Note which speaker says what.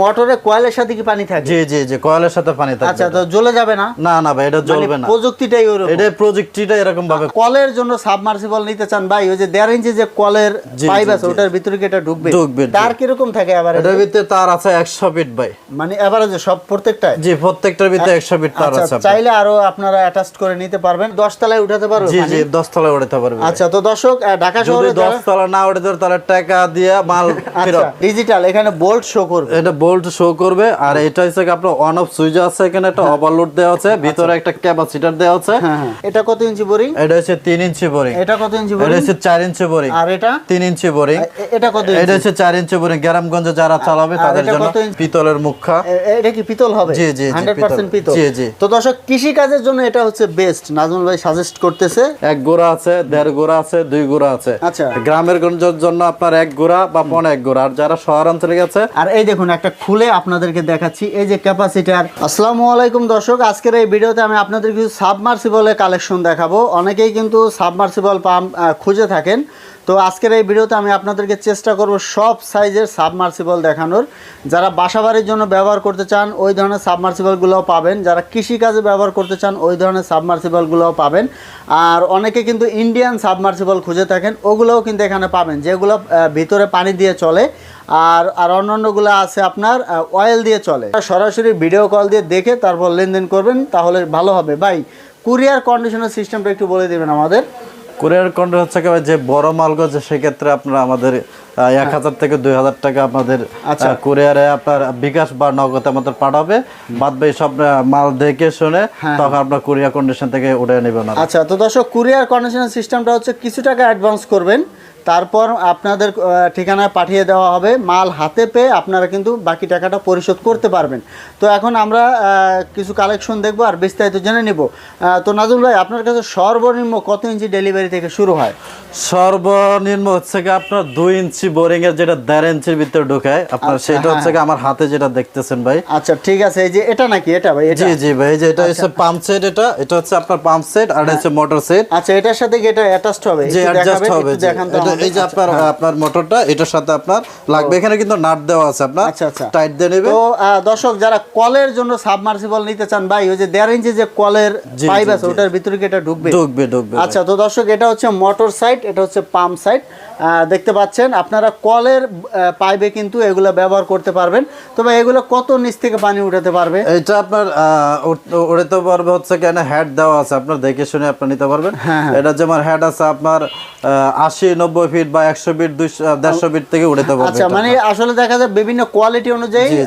Speaker 1: মোটরে কয়েলের সাথে কি পানি থাকে?
Speaker 2: জি জি জি কয়েলের সাথে পানি থাকবে
Speaker 1: আচ্ছা তো জ্বলে যাবে না?
Speaker 2: না না ভাই এটা জ্বলবে না।
Speaker 1: প্রযুক্তিটাই ওরকম।
Speaker 2: এটা প্রযুক্তিটা এরকম ভাবে
Speaker 1: কলের জন্য সাবমার্সিবল নিতে চান ভাই ওই যে দেড় ইঞ্চি যে কলের পাইপ আছে ওটার ভিতরে কি এটা ঢুকবে?
Speaker 2: ঢুকবে।
Speaker 1: তার কীরকম থাকে আবার
Speaker 2: এটার ভিতরে তার আছে একশো ফিট ভাই।
Speaker 1: মানে এভারেজে সব প্রত্যেকটায়?
Speaker 2: জি প্রত্যেকটার ভিতরে একশো ফিট তার
Speaker 1: আচ্ছা
Speaker 2: আছে। আপনার।
Speaker 1: চাইলে আরও আপনারা অ্যাটাচ করে নিতে পারবেন। দশ তলায় উঠাতে পারবে
Speaker 2: জি জি দশ তলায় উঠাতে পারবে
Speaker 1: আচ্ছা তো দর্শক ঢাকা শহরে
Speaker 2: দশ তলা না উঠে দেয় তাহলে টাকা দিয়ে মাল ফেরত।
Speaker 1: ডিজিটাল এখানে বোল্ট শো করবে।
Speaker 2: এটা বোল্ট শো করবে আর এটা হচ্ছে আপনার অন অফ সুইচ আছে এখানে একটা ওভারলোড দেওয়া আছে ভিতরে একটা ক্যাপাসিটার দেওয়া আছে।
Speaker 1: হ্যাঁ হ্যাঁ। এটা কত ইঞ্চি বোরিং
Speaker 2: এটা হচ্ছে তিন ইঞ্চি বোরিং
Speaker 1: এটা কত ইঞ্চি বোরিং এটা
Speaker 2: হচ্ছে চার ইঞ্চি বোরিং
Speaker 1: আর এটা?
Speaker 2: তিন ইঞ্চি বোরিং
Speaker 1: এটা কত
Speaker 2: এটা হচ্ছে চার ইঞ্চি বোরিং গ্রামগঞ্জে যারা চালাবে তাদের জন্য পিতলের মুখা।
Speaker 1: এটা কি পিতল হবে?
Speaker 2: জি, জি, জি,
Speaker 1: 100%
Speaker 2: পিতল। জি, জি।
Speaker 1: তো দর্শক কৃষি কাজের জন্য এটা হচ্ছে বেস্ট নাজমুল ভাই সাজেস্ট করতেছে।
Speaker 2: এক গোড়া আছে দেড় গোড়া আছে দুই গোড়া আছে।
Speaker 1: আচ্ছা।
Speaker 2: গ্রামের গঞ্জের জন্য আপনার এক গোড়া বা পনে এক গোড়া। আর যারা শহরাঞ্চলে গেছে
Speaker 1: আর এই দেখুন একটা খুলে আপনাদেরকে দেখাচ্ছি। এই যে ক্যাপাসিটার আসসালামু আলাইকুম দর্শক, আজকের এই ভিডিওতে আমি আপনাদের কিছু সাবমার্সিবলের কালেকশন দেখাবো। অনেকেই কিন্তু সাবমার্সিবল পাম্প খুঁজে থাকেন। তো আজকের এই ভিডিওতে আমি আপনাদেরকে চেষ্টা করব সব সাইজের সাবমার্সিবল দেখানোর। যারা বাসাবাড়ির জন্য ব্যবহার করতে চান, ওই ধরনের সাবমার্সিবলগুলোও পাবেন। যারা কৃষিকাজে ব্যবহার করতে চান, ওই ধরনের সাবমার্সিবলগুলোও পাবেন। আর অনেকে কিন্তু ইন্ডিয়ান সাবমার্সিবল খুঁজে থাকেন, ওগুলোও কিন্তু এখানে পাবেন, যেগুলো ভিতরে পানি দিয়ে চলে। আর আর অন্যান্যগুলো আছে আপনার অয়েল দিয়ে চলে। সরাসরি ভিডিও কল দিয়ে দেখে তারপর লেনদেন করবেন তাহলে ভালো হবে। ভাই কুরিয়ার কন্ডিশনের সিস্টেমটা একটু বলে দিবেন আমাদের।
Speaker 2: কুরিয়ার কন্ট্রাক্ট হচ্ছে যে বড় মালগো যে সেক্ষেত্রে আপনারা আমাদের এক হাজার থেকে দুই হাজার টাকা আমাদের
Speaker 1: আচ্ছা।
Speaker 2: কুরিয়ারে আপনার বিকাশ বা নগদ আমাদের পাঠাবে। বাদ বাকি সব মাল দেখে শুনে
Speaker 1: হ্যাঁ,
Speaker 2: তখন আপনার কুরিয়ার কন্ডিশন থেকে উঠে নেবেন
Speaker 1: আচ্ছা তো দর্শক কুরিয়ার কন্ডিশনের সিস্টেমটা হচ্ছে কিছু টাকা অ্যাডভান্স করবেন। তারপর আপনাদের ঠিকানায় পাঠিয়ে দেওয়া হবে। মাল হাতে পেয়ে আপনারা কিন্তু বাকি টাকাটা পরিশোধ করতে পারবেন। তো এখন আমরা কিছু কালেকশন দেখব আর বিস্তারিত জেনে নিব। তো নাজুল ভাই আপনার কাছে সর্বনিম্ন কত ইঞ্চি ডেলিভারি থেকে শুরু হয়?
Speaker 2: সর্বনিম্ন হচ্ছে কি আপনার দুই ইঞ্চি বোরিং এর যেটা দেড় ইঞ্চির ভিতরে ঢোকায়। আপনার
Speaker 1: আচ্ছা,
Speaker 2: সেটা হচ্ছে কি আমার হাতে যেটা দেখতেছেন ভাই।
Speaker 1: আচ্ছা ঠিক আছে। এই যে এটা নাকি? এটা ভাই
Speaker 2: জি জি ভাই যে এটা হচ্ছে পাম্প সেট এটা এটা হচ্ছে আপনার পাম্প সেট আর এটা হচ্ছে মোটর সেট
Speaker 1: আচ্ছা এটার সাথে কি এটা অ্যাটাচড হবে? একটু
Speaker 2: অ্যাডজাস্ট হবে
Speaker 1: দেখান তো।
Speaker 2: এই যে
Speaker 1: আচ্ছা,
Speaker 2: আপনার আপনার মোটরটা এটার সাথে আপনার লাগবে। এখানে কিন্তু নাট দেওয়া আছে আপনার।
Speaker 1: আচ্ছা, আচ্ছা।
Speaker 2: টাইট দিয়ে নেবে।
Speaker 1: তো দর্শক যারা কলের জন্য সাবমার্সিবল নিতে চান ভাই ওই যে দেড় ইঞ্চি যে কলের পাইপ আছে ওটার ভিতরে কি এটা ঢুকবে?
Speaker 2: ঢুকবে ঢুকবে
Speaker 1: আচ্ছা তো দর্শক এটা হচ্ছে মোটর সাইড এটা হচ্ছে পাম্প সাইড দেখতে পাচ্ছেন আপনারা কলের পাইপে কিন্তু এগুলো ব্যবহার করতে পারবেন। তবে এগুলো কত নিচ থেকে পানি উঠাতে পারবে?
Speaker 2: এটা আপনার আহ, উঠ- পারবে হচ্ছে কেন হেড দেওয়া আছে। আপনার দেখে শুনে আপনি নিতে পারবেন।
Speaker 1: হ্যাঁ,
Speaker 2: এটা যেমন হেড আছে আপনার আশি নব্বই ফিট বা একশো ফিট দুইশো দেড়শো ফিট থেকে উড়ে পারবে
Speaker 1: আচ্ছা মানে আসলে দেখা যায় বিভিন্ন কোয়ালিটি অনুযায়ী